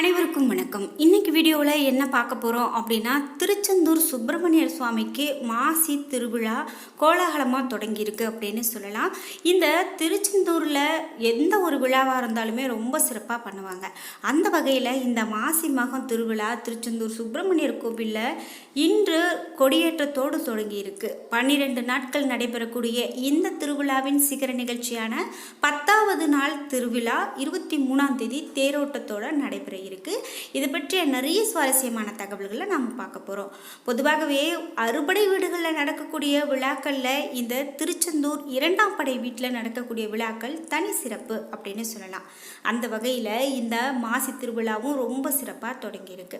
அனைவருக்கும் வணக்கம். இன்னைக்கு வீடியோவில் என்ன பார்க்க போகிறோம் அப்படின்னா திருச்செந்தூர் சுப்பிரமணியர் சுவாமிக்கு மாசி திருவிழா கோலாகலமாக தொடங்கியிருக்கு அப்படின்னு சொல்லலாம். இந்த திருச்செந்தூரில் எந்த ஒரு விழாவாக இருந்தாலுமே ரொம்ப சிறப்பாக பண்ணுவாங்க. அந்த வகையில் இந்த மாசி மகம் திருவிழா திருச்செந்தூர் சுப்பிரமணியர் கோவிலில் இன்று கொடியேற்றத்தோடு தொடங்கியிருக்கு. பன்னிரெண்டு நாட்கள் நடைபெறக்கூடிய இந்த திருவிழாவின் சிகர நிகழ்ச்சியான பத்தாவது நாள் திருவிழா இருபத்தி மூணாம் தேதி தேரோட்டத்தோட நடைபெற இருக்கு. இது பற்றிய நிறைய சுவாரஸ்யமான தகவல்களை நாம் பார்க்க போகிறோம் பொதுவாகவே அறுபடை வீடுகளில் நடக்கக்கூடிய விழாக்களில் இந்த திருச்செந்தூர் இரண்டாம் படை வீட்டில் நடக்கக்கூடிய விழாக்கள் தனி சிறப்பு அப்படின்னு சொல்லலாம். அந்த வகையில் இந்த மாசி திருவிழாவும் ரொம்ப சிறப்பாக தொடங்கியிருக்கு.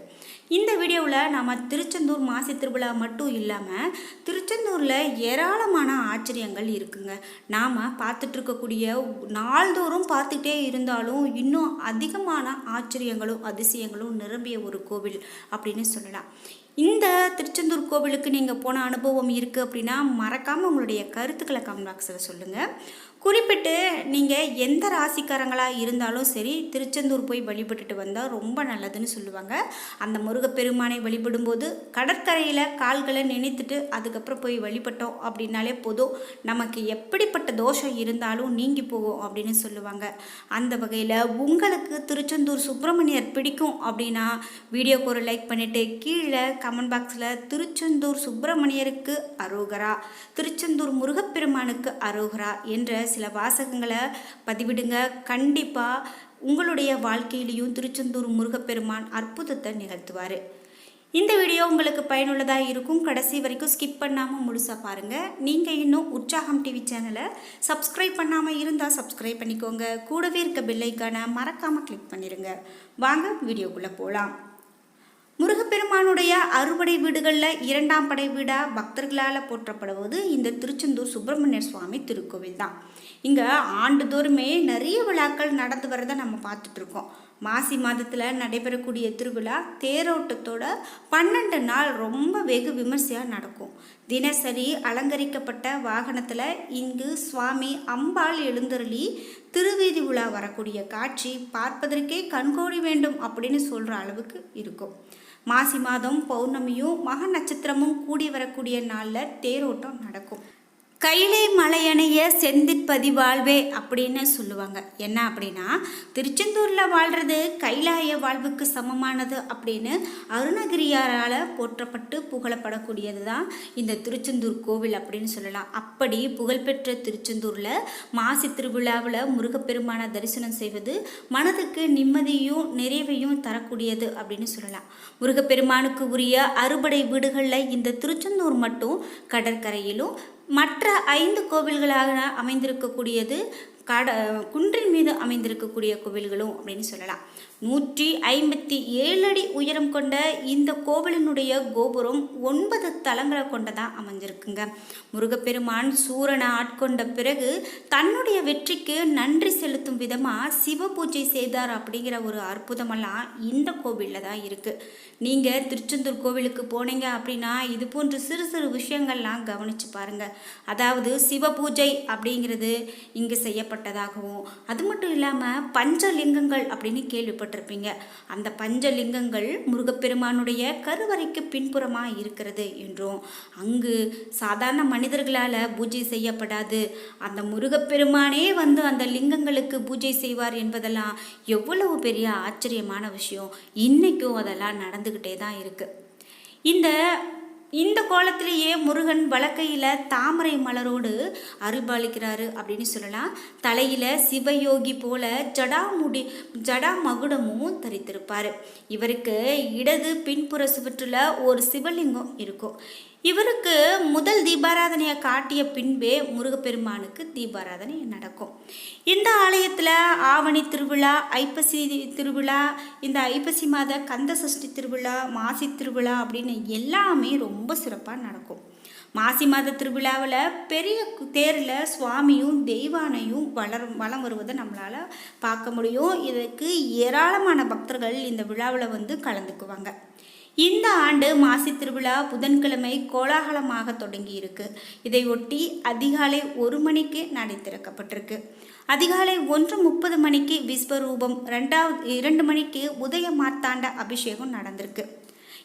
இந்த வீடியோவில் நாம் திருச்செந்தூர் மாசி திருவிழா மட்டும் இல்லாமல் திருச்செந்தூரில் ஏராளமான ஆச்சரியங்கள் இருக்குங்க. நாம் பார்த்துட்ருக்கக்கூடிய நாள்தோறும் பார்த்துட்டே இருந்தாலும் இன்னும் அதிகமான ஆச்சரியங்களும் அதிசயங்களும் நிரம்பிய ஒரு கோவில் அப்படின்னு சொல்லலாம். இந்த திருச்செந்தூர் கோவிலுக்கு நீங்கள் போன அனுபவம் இருக்குது அப்படின்னா மறக்காமல் உங்களுடைய கருத்துக்களை கமெண்ட் பாக்ஸில் சொல்லுங்கள் குறிப்பிட்டு நீங்கள் எந்த ராசிக்காரங்களாக இருந்தாலும் சரி திருச்செந்தூர் போய் வழிபட்டுட்டு வந்தால் ரொம்ப நல்லதுன்னு சொல்லுவாங்க. அந்த முருகப்பெருமானை வழிபடும்போது கடற்கரையில் கால்களை நினைத்துட்டு அதுக்கப்புறம் போய் வழிபட்டோம் அப்படின்னாலே போதும். நமக்கு எப்படிப்பட்ட தோஷம் இருந்தாலும் நீங்கி போகும் அப்படின்னு சொல்லுவாங்க. அந்த வகையில் உங்களுக்கு திருச்செந்தூர் சுப்பிரமணியர் பிடிக்கும் அப்படின்னா வீடியோக்கு ஒரு லைக் பண்ணிவிட்டு கீழே கமெண்ட் பாக்ஸில் திருச்செந்தூர் சுப்பிரமணியருக்கு அரோகரா திருச்செந்தூர் முருகப்பெருமானுக்கு அரோகரா என்ற சில வாசகங்களை பதிவிடுங்க. கண்டிப்பாக உங்களுடைய வாழ்க்கையிலையும் திருச்செந்தூர் முருகப்பெருமான் அற்புதத்தை நிகழ்த்துவார். இந்த வீடியோ உங்களுக்கு பயனுள்ளதாக இருக்கும். கடைசி வரைக்கும் ஸ்கிப் பண்ணாமல் முழுசாக பாருங்கள் நீங்கள் இன்னும் உற்சாகம் டிவி சேனலை சப்ஸ்கிரைப் பண்ணாமல் இருந்தால் சப்ஸ்கிரைப் பண்ணிக்கோங்க. கூடவே இருக்க பெல்லைக்கான மறக்காமல் கிளிக் பண்ணிடுங்க வாங்க வீடியோக்குள்ளே போகலாம் முருகப்பெருமானுடைய அறுபடை வீடுகளில் இரண்டாம் படை வீடாக பக்தர்களால் போற்றப்படுவது இந்த திருச்செந்தூர் சுப்பிரமணிய சுவாமி திருக்கோவில் தான் இங்கே ஆண்டுதோறுமே நிறைய விழாக்கள் நடந்து வரதை நம்ம பார்த்துட்ருக்கோம். மாசி மாதத்தில் நடைபெறக்கூடிய திருவிழா தேரோட்டத்தோட பன்னெண்டு நாள் ரொம்ப வெகு விமர்சையாக நடக்கும். தினசரி அலங்கரிக்கப்பட்ட வாகனத்தில் இங்கு சுவாமி அம்பாள் எழுந்தருளி திருவீதி உலா வரக்கூடிய காட்சி பார்ப்பதற்கே கண்கோடி வேண்டும் அப்படின்னு சொல்கிற அளவுக்கு இருக்கும். மாசி மாதம் பௌர்ணமியும் மக நட்சத்திரமும் கூடி வரக்கூடிய நாளில் தேரோட்டம் நடக்கும். கைலை மலையணைய செந்திற்பதி வாழ்வே அப்படின்னு சொல்லுவாங்க. என்ன அப்படின்னா திருச்செந்தூரில் வாழ்கிறது கைலாய வாழ்வுக்கு சமமானது அப்படின்னு அருணகிரியாரால் போற்றப்பட்டு புகழப்படக்கூடியது தான் இந்த திருச்செந்தூர் கோவில் அப்படின்னு சொல்லலாம். அப்படி புகழ்பெற்ற திருச்செந்தூரில் மாசி திருவிழாவில் முருகப்பெருமான தரிசனம் செய்வது மனதுக்கு நிம்மதியும் நிறைவையும் தரக்கூடியது அப்படின்னு சொல்லலாம். முருகப்பெருமானுக்கு உரிய அறுபடை வீடுகளில் இந்த திருச்செந்தூர் மட்டும் கடற்கரையிலும் மற்ற ஐந்து கோவில்களாக அமைந்திருக்கக்கூடியது கட குன்றின் மீது அமைந்திருக்கக்கூடிய கோவில்களும் அப்படின்னு சொல்லலாம். நூற்றி ஐம்பத்தி ஏழு அடி உயரம் கொண்ட இந்த கோவிலினுடைய கோபுரம் ஒன்பது தலங்களை கொண்டதாக அமைஞ்சிருக்குங்க. முருகப்பெருமான் சூரனை ஆட்கொண்ட பிறகு தன்னுடைய வெற்றிக்கு நன்றி செலுத்தும் விதமாக சிவ பூஜை செய்தார் அப்படிங்கிற ஒரு அற்புதமெல்லாம் இந்த கோவிலில் தான் இருக்குது நீங்கள் திருச்செந்தூர் கோவிலுக்கு போனீங்க அப்படின்னா இது போன்ற சிறு சிறு விஷயங்கள்லாம் கவனித்து பாருங்கள் அதாவது சிவ பூஜை அப்படிங்கிறது செய்ய ஏற்பட்டதாகவும் அது மட்டும் இல்லாமல் பஞ்சலிங்கங்கள் அப்படின்னு கேள்விப்பட்டிருப்பீங்க. அந்த பஞ்சலிங்கங்கள் முருகப்பெருமானுடைய கருவறைக்கு பின்புறமாக இருக்கிறது என்றும் அங்கு சாதாரண மனிதர்களால் பூஜை செய்யப்படாது. அந்த முருகப்பெருமானே வந்து அந்த லிங்கங்களுக்கு பூஜை செய்வார் என்பதெல்லாம் எவ்வளவு பெரிய ஆச்சரியமான விஷயம். இன்றைக்கும் அதெல்லாம் நடந்துக்கிட்டே தான் இருக்குது இந்த இந்த கோலத்திலேயே முருகன் வழக்கையில் தாமரை மலரோடு அருள்பாலிக்கிறாரு அப்படின்னு சொல்லலாம். தலையில் சிவயோகி போல ஜடாமுடி ஜடா மகுடமும் தரித்திருப்பார். இவருக்கு இடது பின்புற சுவற்றில் ஒரு சிவலிங்கம் இருக்கும். இவருக்கு முதல் தீபாராதனையை காட்டிய பின்பே முருகப்பெருமானுக்கு தீபாராதனை நடக்கும். இந்த ஆலயத்தில் ஆவணி திருவிழா ஐப்பசி திருவிழா இந்த ஐப்பசி மாத கந்த சஷ்டி திருவிழா மாசி திருவிழா அப்படின்னு எல்லாமே ரொம்ப சிறப்பாக நடக்கும். மாசி மாத திருவிழாவில் பெரிய தேரில் சுவாமியும் தெய்வானையும் வளர் வளம் வருவதை நம்மளால் பார்க்க முடியும். இதுக்கு ஏராளமான பக்தர்கள் இந்த விழாவில் வந்து கலந்துக்குவாங்க. இந்த ஆண்டு மாசி திருவிழா புதன்கிழமை கோலாகலமாக தொடங்கியிருக்கு. இதையொட்டி அதிகாலை ஒரு மணிக்கு நடை திறக்கப்பட்டிருக்கு. அதிகாலை ஒன்று முப்பது மணிக்கு விஸ்வரூபம் ரெண்டாவது இரண்டு மணிக்கு உதய மார்த்தாண்ட அபிஷேகம் நடந்திருக்கு.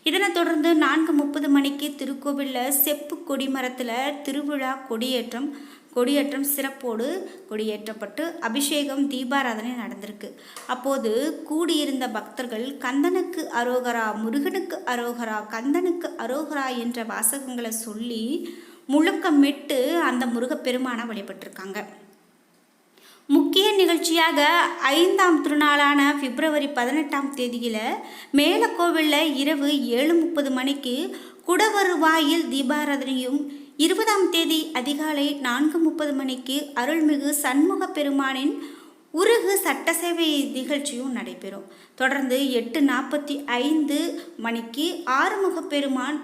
இதனைத் தொடர்ந்து நான்கு முப்பது மணிக்கு திருக்கோவிலில் செப்பு கொடிமரத்தில் திருவிழா கொடியேற்றம் கொடியேற்றம் சிறப்போடு கொடியேற்றப்பட்டு அபிஷேகம் தீபாராதனை நடந்திருக்கு. அப்போது கூடியிருந்த பக்தர்கள் கந்தனுக்கு அரோகரா முருகனுக்கு அரோகரா கந்தனுக்கு அரோகரா என்ற வாசகங்களை சொல்லி முழக்கமிட்டு அந்த முருகப்பெருமானை வழிபட்டிருக்காங்க. முக்கிய நிகழ்ச்சியாக ஐந்தாம் திருநாளான பிப்ரவரி பதினெட்டாம் தேதியில் மேலக்கோவிலில் இரவு ஏழு முப்பது மணிக்கு குடவருவாயில் தீபாராதனையும் இருபதாம் தேதி அதிகாலை நான்கு முப்பது மணிக்கு அருள்மிகு சண்முக பெருமானின் உருகு சட்டசேவை நிகழ்ச்சியும் நடைபெறும். தொடர்ந்து எட்டு நாற்பத்தி ஐந்து மணிக்கு ஆறுமுக பெருமான்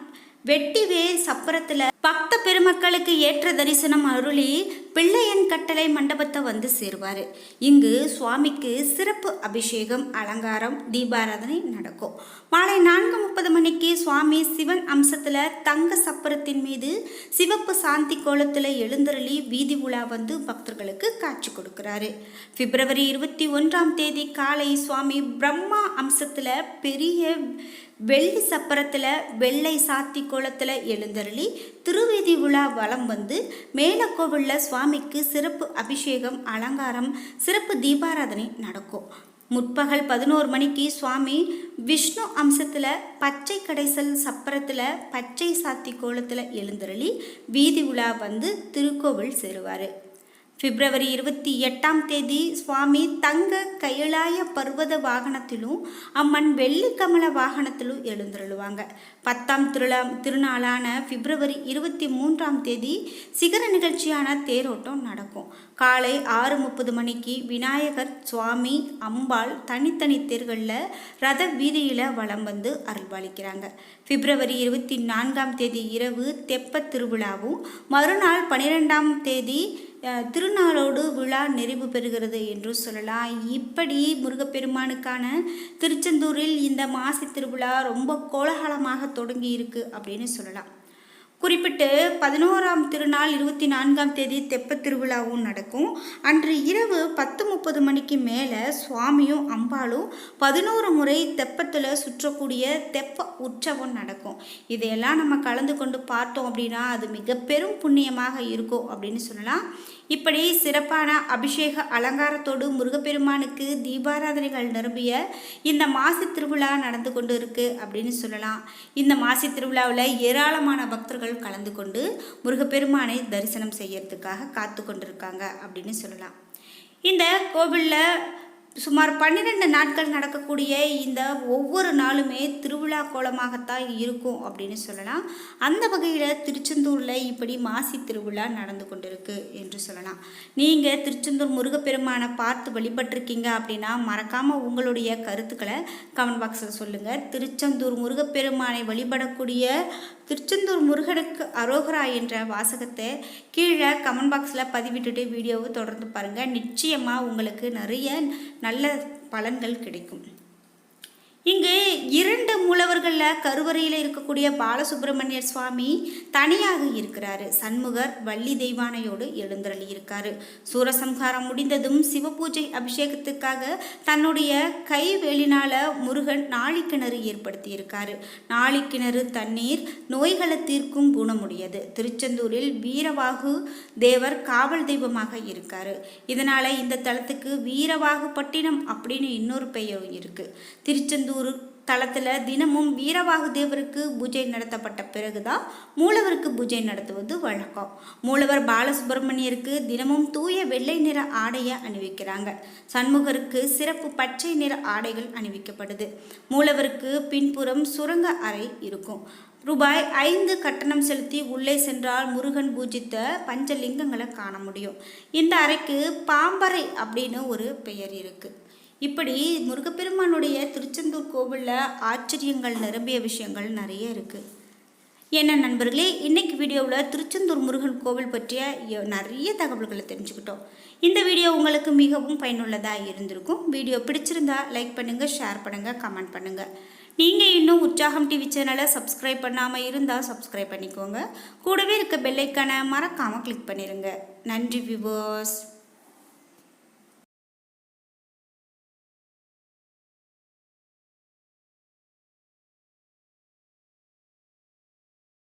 வெட்டிவே சப்பரத்தில் பக்த பெருமக்களுக்கு ஏற்ற தரிசனம் அருளி பிள்ளையன் கட்டளை மண்டபத்தை வந்து சேருவார். இங்கு சுவாமிக்கு சிறப்பு அபிஷேகம் அலங்காரம் தீபாராதனை நடக்கும். மாலை நான்கு முப்பது மணிக்கு சுவாமி சிவன் அம்சத்தில் தங்க சப்பரத்தின் மீது சிவப்பு சாந்தி கோலத்தில் எழுந்தருளி வீதி உலா வந்து பக்தர்களுக்கு காட்சி கொடுக்கிறாரு. பிப்ரவரி இருபத்தி ஒன்றாம் தேதி காலை சுவாமி பிரம்மா அம்சத்தில் பெரிய வெள்ளி சப்பரத்தில் வெள்ளை சாத்தி கோலத்தில் எழுந்தருளி திருவீதி விழா வலம் வந்து மேலக்கோவிலில் சுவாமிக்கு சிறப்பு அபிஷேகம் அலங்காரம் சிறப்பு தீபாராதனை நடக்கும். முற்பகல் பதினோரு மணிக்கு சுவாமி விஷ்ணு அம்சத்தில் பச்சை கடைசல் சப்பரத்தில் பச்சை சாத்தி கோலத்தில் எழுந்தருளி வீதி உலா வந்து திருக்கோவில் சேருவார். பிப்ரவரி இருபத்தி எட்டாம் தேதி சுவாமி தங்க கையிலாய பர்வத வாகனத்திலும் அம்மன் வெள்ளிக்கமல வாகனத்திலும் எழுந்தருளுவாங்க. பத்தாம் திருளா திருநாளான பிப்ரவரி இருபத்தி மூன்றாம் தேதி சிகர நிகழ்ச்சியான தேரோட்டம் நடக்கும். காலை ஆறு முப்பது மணிக்கு விநாயகர் சுவாமி அம்பாள் தனித்தனி தேர்களில் ரத வீதியில் வலம் வந்து அருள்பாலிக்கிறாங்க. பிப்ரவரி இருபத்தி நான்காம் தேதி இரவு தெப்ப திருவிழாவும் மறுநாள் பனிரெண்டாம் தேதி திருநாளோடு விழா நிறைவு பெறுகிறது என்று சொல்லலாம். இப்படி முருகப்பெருமானுக்கான திருச்செந்தூரில் இந்த மாசி திருவிழா ரொம்ப கோலாகலமாக தொடங்கி இருக்கு அப்படின்னு சொல்லலாம். குறிப்பிட்டு பதினோராம் திருநாள் இருபத்தி நான்காம் தேதி தெப்ப திருவிழாவும் நடக்கும். அன்று இரவு பத்து முப்பது மணிக்கு மேலே சுவாமியும் அம்பாலும் பதினோரு முறை தெப்பத்தில் சுற்றக்கூடிய தெப்ப உற்சவம் நடக்கும். இதையெல்லாம் நம்ம கலந்து கொண்டு பார்த்தோம் அப்படின்னா அது மிக பெரும் புண்ணியமாக இருக்கும் அப்படின்னு சொல்லலாம். இப்படி சிறப்பான அபிஷேக அலங்காரத்தோடு முருகப்பெருமானுக்கு தீபாராதனைகள் நிரம்பிய இந்த மாசி திருவிழா நடந்து கொண்டு இருக்கு அப்படின்னு சொல்லலாம். இந்த மாசி திருவிழாவில் ஏராளமான பக்தர்கள் கலந்து கொண்டு முருகப்பெருமானை தரிசனம் செய்யறதுக்காக காத்து கொண்டிருக்காங்க அப்படின்னு சொல்லலாம். இந்த கோவிலில் சுமார் பன்னிரெண்டு நாட்கள் நடக்கக்கூடிய இந்த ஒவ்வொரு நாளுமே திருவிழா கோலமாகத்தான் இருக்கும் அப்படின்னு சொல்லலாம். அந்த வகையில் திருச்செந்தூரில் இப்படி மாசி திருவிழா நடந்து கொண்டிருக்கு என்று சொல்லலாம். நீங்கள் திருச்செந்தூர் முருகப்பெருமானை பார்த்து வழிபட்டிருக்கீங்க அப்படின்னா மறக்காமல் உங்களுடைய கருத்துக்களை கமெண்ட் பாக்ஸில் சொல்லுங்கள் திருச்செந்தூர் முருகப்பெருமானை வழிபடக்கூடிய திருச்செந்தூர் முருகனுக்கு அரோகரா என்ற வாசகத்தை கீழே கமெண்ட் பாக்ஸில் பதிவிட்டுட்டு வீடியோவை தொடர்ந்து பாருங்கள் நிச்சயமாக உங்களுக்கு நிறைய நல்ல பலன்கள் கிடைக்கும். இவர்களில் கருவறையில் இருக்கக்கூடிய பாலசுப்பிரமணியர் சுவாமி தனியாக இருக்கிறாரு. சண்முகர் வள்ளி தெய்வானையோடு எழுந்தருளி இருக்காரு. சூரசம்ஹாரம் முடிந்ததும் சிவபூஜை அபிஷேகத்துக்காக தன்னுடைய கை வேலினால முருகன் நாளிக்கிணறு ஏற்படுத்தி இருக்காரு. நாளிக்கிணறு தண்ணீர் நோய்களை தீர்க்கும் குணமுடையது. திருச்செந்தூரில் வீரவாகு தேவர் காவல் தெய்வமாக இருக்காரு. இதனால இந்த தலத்துக்கு வீரவாகு பட்டினம் அப்படின்னு இன்னொரு பெயரும் இருக்கு. திருச்செந்தூர் தளத்தில் தினமும் வீரவாகுதேவருக்கு பூஜை நடத்தப்பட்ட பிறகுதான் மூலவருக்கு பூஜை நடத்துவது வழக்கம். மூலவர் பாலசுப்பிரமணியருக்கு தினமும் தூய வெள்ளை நிற ஆடையை அணிவிக்கிறாங்க. சண்முகருக்கு சிறப்பு பச்சை நிற ஆடைகள் அணிவிக்கப்படுது. மூலவருக்கு பின்புறம் சுரங்க அறை இருக்கும். ரூபாய் ஐந்து கட்டணம் செலுத்தி உள்ளே சென்றால் முருகன் பூஜித்த பஞ்சலிங்கங்களை காண முடியும். இந்த அறைக்கு பாம்பறை அப்படின்னு ஒரு பெயர் இருக்குது இப்படி முருகப்பெருமானுடைய திருச்செந்தூர் கோவிலில் ஆச்சரியங்கள் நிரம்பிய விஷயங்கள் நிறைய இருக்குது என்ன நண்பர்களே இன்றைக்கி வீடியோவில் திருச்செந்தூர் முருகன் கோவில் பற்றிய நிறைய தகவல்களை தெரிஞ்சுக்கிட்டோம். இந்த வீடியோ உங்களுக்கு மிகவும் பயனுள்ளதாக இருந்திருக்கும். வீடியோ பிடிச்சிருந்தா லைக் பண்ணுங்கள் ஷேர் பண்ணுங்கள் கமெண்ட் பண்ணுங்கள் நீங்கள் இன்னும் உற்சாகம் டிவி சேனலை சப்ஸ்கிரைப் பண்ணாமல் இருந்தால் சப்ஸ்கிரைப் பண்ணிக்கோங்க. கூடவே இருக்க பெல்லைக்கான மறக்காமல் கிளிக் பண்ணிடுங்க நன்றி விவோஸ்